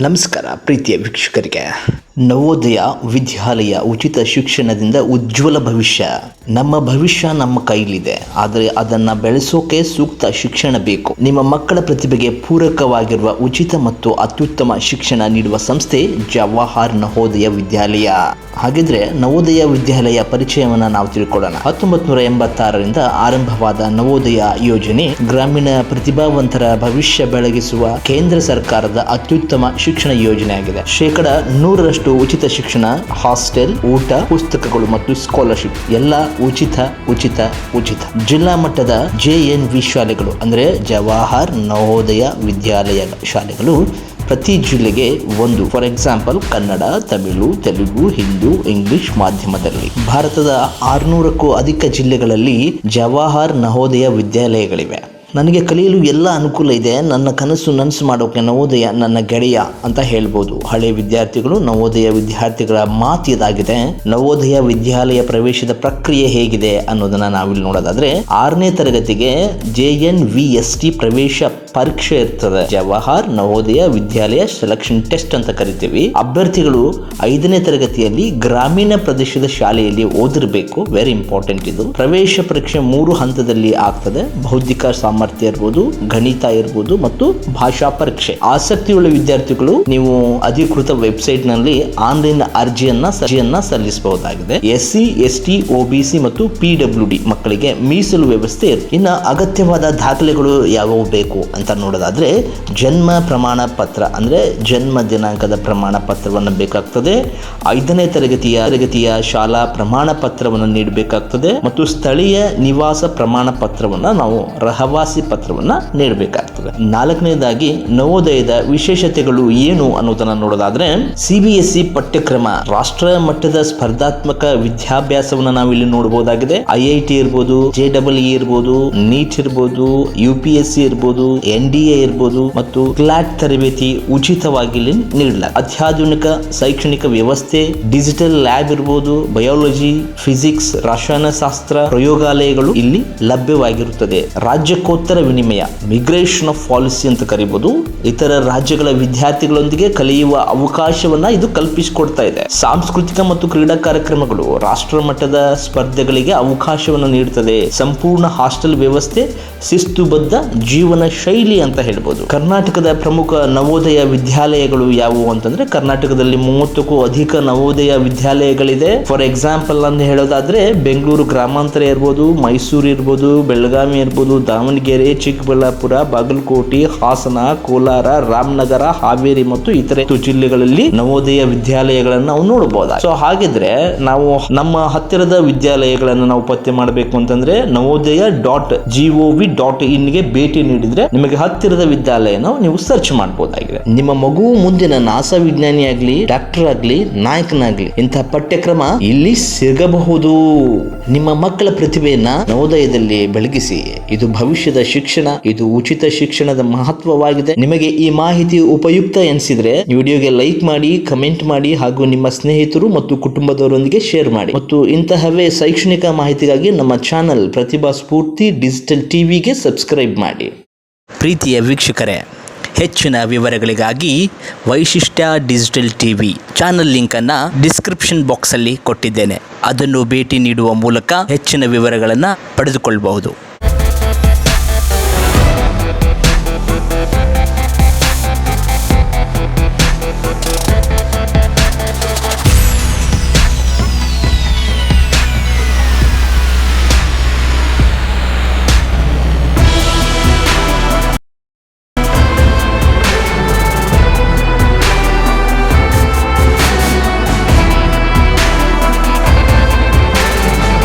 ನಮಸ್ಕಾರ ಪ್ರೀತಿಯ ವೀಕ್ಷಕರಿಗೆ. ನವೋದಯ ವಿದ್ಯಾಲಯ ಉಚಿತ ಶಿಕ್ಷಣದಿಂದ ಉಜ್ವಲ ಭವಿಷ್ಯ. ನಮ್ಮ ಭವಿಷ್ಯ ನಮ್ಮ ಕೈಲಿದೆ. ಆದರೆ ಅದನ್ನು ಬೆಳೆಸೋಕೆ ಸೂಕ್ತ ಶಿಕ್ಷಣ ಬೇಕು. ನಿಮ್ಮ ಮಕ್ಕಳ ಪ್ರತಿಭೆಗೆ ಪೂರಕವಾಗಿರುವ ಉಚಿತ ಮತ್ತು ಅತ್ಯುತ್ತಮ ಶಿಕ್ಷಣ ನೀಡುವ ಸಂಸ್ಥೆ ಜವಾಹರ್ ನವೋದಯ ವಿದ್ಯಾಲಯ. ಹಾಗಿದ್ರೆ ನವೋದಯ ವಿದ್ಯಾಲಯ ಪರಿಚಯವನ್ನು ನಾವು ತಿಳ್ಕೊಳ್ಳೋಣ. ಹತ್ತೊಂಬತ್ತು ನೂರ ಎಂಬತ್ತಾರರಿಂದ ಆರಂಭವಾದ ನವೋದಯ ಯೋಜನೆ ಗ್ರಾಮೀಣ ಪ್ರತಿಭಾವಂತರ ಭವಿಷ್ಯ ಬೆಳಗಿಸುವ ಕೇಂದ್ರ ಸರ್ಕಾರದ ಅತ್ಯುತ್ತಮ ಶಿಕ್ಷಣ ಯೋಜನೆ ಆಗಿದೆ. ಶೇಕಡ ನೂರರಷ್ಟು ಉಚಿತ ಶಿಕ್ಷಣ, ಹಾಸ್ಟೆಲ್, ಊಟ, ಪುಸ್ತಕಗಳು ಮತ್ತು ಸ್ಕಾಲರ್ಶಿಪ್ ಎಲ್ಲ ಉಚಿತ ಉಚಿತ ಉಚಿತ. ಜಿಲ್ಲಾ ಮಟ್ಟದ ಜೆ ಎನ್ ವಿ ಶಾಲೆಗಳು ಅಂದ್ರೆ ಜವಾಹರ್ ನವೋದಯ ವಿದ್ಯಾಲಯ ಶಾಲೆಗಳು ಪ್ರತಿ ಜಿಲ್ಲೆಗೆ ಒಂದು. For example Kannada, Tamil, Telugu, Hindu, English ಮಾಧ್ಯಮದಲ್ಲಿ. ಭಾರತದ ಆರುನೂರಕ್ಕೂ ಅಧಿಕ ಜಿಲ್ಲೆಗಳಲ್ಲಿ ಜವಾಹರ್ ನವೋದಯ ವಿದ್ಯಾಲಯಗಳಿವೆ. ನನಗೆ ಕಲಿಯಲು ಎಲ್ಲ ಅನುಕೂಲ ಇದೆ. ನನ್ನ ಕನಸು ನನಸು ಮಾಡೋಕೆ ನವೋದಯ ನನ್ನ ಗೆಳೆಯ ಅಂತ ಹೇಳ್ಬೋದು. ಹಳೆ ವಿದ್ಯಾರ್ಥಿಗಳು ನವೋದಯ ವಿದ್ಯಾರ್ಥಿಗಳ ಮಾತು ಇದಾಗಿದೆ. ನವೋದಯ ವಿದ್ಯಾಲಯ ಪ್ರವೇಶದ ಪ್ರಕ್ರಿಯೆ ಹೇಗಿದೆ ಅನ್ನೋದನ್ನ ನಾವಿಲ್ಲಿ ನೋಡೋದಾದ್ರೆ ಆರನೇ ತರಗತಿಗೆ J N V S T ಪ್ರವೇಶ ಪರೀಕ್ಷೆ ಇರ್ತದೆ. ಜವಾಹರ್ ನವೋದಯ ವಿದ್ಯಾಲಯ ಸೆಲೆಕ್ಷನ್ ಟೆಸ್ಟ್ ಅಂತ ಕರಿತೀವಿ. ಅಭ್ಯರ್ಥಿಗಳು ಐದನೇ ತರಗತಿಯಲ್ಲಿ ಗ್ರಾಮೀಣ ಪ್ರದೇಶದ ಶಾಲೆಯಲ್ಲಿ ಓದಿರಬೇಕು. ವೆರಿ ಇಂಪಾರ್ಟೆಂಟ್ ಇದು. ಪ್ರವೇಶ ಪರೀಕ್ಷೆ ಮೂರು ಹಂತದಲ್ಲಿ ಆಗ್ತದೆ. ಬೌದ್ಧಿಕ ಸಾಮರ್ಥ್ಯ ಇರ್ಬೋದು, ಗಣಿತ ಇರ್ಬೋದು ಮತ್ತು ಭಾಷಾ ಪರೀಕ್ಷೆ. ಆಸಕ್ತಿಯುಳ್ಳ ವಿದ್ಯಾರ್ಥಿಗಳು ನೀವು ಅಧಿಕೃತ ವೆಬ್ಸೈಟ್ನಲ್ಲಿ ಆನ್ಲೈನ್ ಅರ್ಜಿಯನ್ನ ಅರ್ಜಿಯನ್ನ ಸಲ್ಲಿಸಬಹುದಾಗಿದೆ. S C S T C ಮತ್ತು ಪಿ ಮಕ್ಕಳಿಗೆ ಮೀಸಲು ವ್ಯವಸ್ಥೆ. ಇನ್ನ ಅಗತ್ಯವಾದ ದಾಖಲೆಗಳು ಯಾವುವು ಬೇಕು ಅಂತ ನೋಡೋದಾದ್ರೆ, ಜನ್ಮ ಪ್ರಮಾಣ ಪತ್ರ ಅಂದ್ರೆ ಜನ್ಮ ದಿನಾಂಕದ ಪ್ರಮಾಣ ಪತ್ರವನ್ನು ಬೇಕಾಗ್ತದೆ. ಐದನೇ ತರಗತಿಯ ತರಗತಿಯ ಶಾಲಾ ಪ್ರಮಾಣ ಪತ್ರವನ್ನು ನೀಡಬೇಕಾಗ್ತದೆ. ಮತ್ತು ಸ್ಥಳೀಯ ನಿವಾಸ ಪ್ರಮಾಣ ಪತ್ರವನ್ನು ನಾವು ರಹವಾಸಿ ಪತ್ರವನ್ನ ನೀಡಬೇಕಾಗ್ತದೆ. ನಾಲ್ಕನೇದಾಗಿ ನವೋದಯದ ವಿಶೇಷತೆಗಳು ಏನು ಅನ್ನೋದನ್ನ ನೋಡೋದಾದ್ರೆ ಸಿಬಿಎಸ್ಇ ಪಠ್ಯಕ್ರಮ ರಾಷ್ಟ್ರ ಮಟ್ಟದ ಸ್ಪರ್ಧಾತ್ಮಕ ವಿದ್ಯಾಭ್ಯಾಸವನ್ನ ನಾವು ಇಲ್ಲಿ ನೋಡಬಹುದಾಗಿದೆ ಐಐಟಿ ಇರ್ಬೋದು, ಜೆ ಡಬಲ್ ಇ ಇರ್ಬೋದು, ನೀಟ್ ಇರ್ಬೋದು, ಯು ಪಿ ಎಸ್ ಸಿ ಇರ್ಬೋದು, ಎನ್ ಡಿ ಎ ಇರ್ಬೋದು ಮತ್ತು ಕ್ಲಾಟ್ ತರಬೇತಿ ಉಚಿತವಾಗಿ ಇಲ್ಲಿ ನೀಡಲ. ಅತ್ಯಾಧುನಿಕ ಶೈಕ್ಷಣಿಕ ವ್ಯವಸ್ಥೆ, ಡಿಜಿಟಲ್ ಲ್ಯಾಬ್ ಇರ್ಬೋದು, ಬಯಾಲಜಿ, ಫಿಸಿಕ್ಸ್, ರಸಾಯನಶಾಸ್ತ್ರ ಪ್ರಯೋಗಾಲಯಗಳು ಇಲ್ಲಿ ಲಭ್ಯವಾಗಿರುತ್ತದೆ. ರಾಜ್ಯಕ್ಕೋತ್ತರ ವಿನಿಮಯ ಮಿಗ್ರೇಷನ್ ಆಫ್ ಪಾಲಿಸಿ ಅಂತ ಕರಿಬಹುದು ಇತರ ರಾಜ್ಯಗಳ ವಿದ್ಯಾರ್ಥಿಗಳೊಂದಿಗೆ ಕಲಿಯುವ ಅವಕಾಶವನ್ನ ಇದು ಕಲ್ಪಿಸಿಕೊಡ್ತಾ ಇದೆ. ಸಾಂಸ್ಕೃತಿಕ ಮತ್ತು ಕ್ರೀಡಾ ಕಾರ್ಯಕ್ರಮಗಳು ರಾಷ್ಟ್ರ ಮಟ್ಟದ ಸ್ಪರ್ಧೆಗಳಿಗೆ ಅವಕಾಶವನ್ನು ನೀಡುತ್ತದೆ ಸಂಪೂರ್ಣ ಹಾಸ್ಟೆಲ್ ವ್ಯವಸ್ಥೆ, ಶಿಸ್ತುಬದ್ಧ ಜೀವನ ಶೈಲಿ ಅಂತ ಹೇಳ್ಬೋದು. ಕರ್ನಾಟಕದ ಪ್ರಮುಖ ನವೋದಯ ವಿದ್ಯಾಲಯಗಳು ಯಾವುವು ಅಂತಂದ್ರೆ, ಕರ್ನಾಟಕದಲ್ಲಿ ಮೂವತ್ತಕ್ಕೂ ಅಧಿಕ ನವೋದಯ ವಿದ್ಯಾಲಯಗಳಿದೆ. ಫಾರ್ ಎಕ್ಸಾಂಪಲ್ ಅಂತ ಹೇಳೋದಾದ್ರೆ, ಬೆಂಗಳೂರು ಗ್ರಾಮಾಂತರ ಇರ್ಬೋದು, ಮೈಸೂರು ಇರ್ಬೋದು, ಬೆಳಗಾವಿ ಇರ್ಬೋದು, ದಾವಣಗೆರೆ ಚಿಕ್ಕಬಳ್ಳಾಪುರ, ಬಾಗಲಕೋಟೆ, ಹಾಸನ, ಕೋಲಾರ, ರಾಮನಗರ, ಹಾವೇರಿ ಮತ್ತು ಇತರೆ ಜಿಲ್ಲೆಗಳಲ್ಲಿ ನವೋದಯ ವಿದ್ಯಾಲಯಗಳನ್ನು ನಾವು ನೋಡಬಹುದು. ಸೊ ಹಾಗಿದ್ರೆ ನಾವು ನಮ್ಮ ಹತ್ತಿರದ ವಿದ್ಯಾಲಯಗಳನ್ನು ನಾವು ಪತ್ತೆ ಮಾಡಬೇಕು ಅಂತಂದ್ರೆ Navodaya dot G O V dot ಇನ್ಗೆ ಭೇಟಿ ನೀಡಿದ್ರೆ ನಿಮಗೆ ಹತ್ತಿರದ ವಿದ್ಯಾಲಯನ ನೀವು ಸರ್ಚ್ ಮಾಡಬಹುದಾಗಿದೆ ನಿಮ್ಮ ಮಗು ಮುಂದಿನ ನಾಸಾ ವಿಜ್ಞಾನಿ ಆಗ್ಲಿ, ಡಾಕ್ಟರ್ ಆಗ್ಲಿ, ನಾಯಕನಾಗ್ಲಿ ಇಂತಹ ಪಠ್ಯಕ್ರಮ ಇಲ್ಲಿ ಸಿಗಬಹುದು. ನಿಮ್ಮ ಮಕ್ಕಳ ಪ್ರತಿಭೆಯನ್ನ ನವೋದಯದಲ್ಲಿ ಬೆಳಗಿಸಿ, ಇದು ಭವಿಷ್ಯದ ಶಿಕ್ಷಣ, ಇದು ಉಚಿತ ಶಿಕ್ಷಣದ ಮಹತ್ವವಾಗಿದೆ. ನಿಮಗೆ ಈ ಮಾಹಿತಿ ಉಪಯುಕ್ತ ಎನಿಸಿದ್ರೆ ವಿಡಿಯೋಗೆ ಲೈಕ್ ಮಾಡಿ, ಕಮೆಂಟ್ ಮಾಡಿ ಹಾಗೂ ನಿಮ್ಮ ಸ್ನೇಹಿತರು ಮತ್ತು ಕುಟುಂಬದವರೊಂದಿಗೆ ಶೇರ್ ಮಾಡಿ. ಮತ್ತು ಇಂತಹವೇ ಶೈಕ್ಷಣಿಕ ಮಾಹಿತಿಗಾಗಿ ನಮ್ಮ ಚಾನಲ್ ಪ್ರತಿಭಾ ಸ್ಫೂರ್ತಿ ಡಿಜಿಟಲ್ ಟಿವಿಗೆ ಸಬ್ಸ್ಕ್ರೈಬ್ ಮಾಡಿ. ಪ್ರೀತಿಯ ವೀಕ್ಷಕರೇ, ಹೆಚ್ಚಿನ ವಿವರಗಳಿಗಾಗಿ ವೈಶಿಷ್ಟ್ಯ ಡಿಜಿಟಲ್ ಟಿವಿ ಚಾನಲ್ ಲಿಂಕನ್ನು ಡಿಸ್ಕ್ರಿಪ್ಷನ್ ಬಾಕ್ಸಲ್ಲಿ ಕೊಟ್ಟಿದ್ದೇನೆ. ಅದನ್ನು ಭೇಟಿ ನೀಡುವ ಮೂಲಕ ಹೆಚ್ಚಿನ ವಿವರಗಳನ್ನು ಪಡೆದುಕೊಳ್ಳಬಹುದು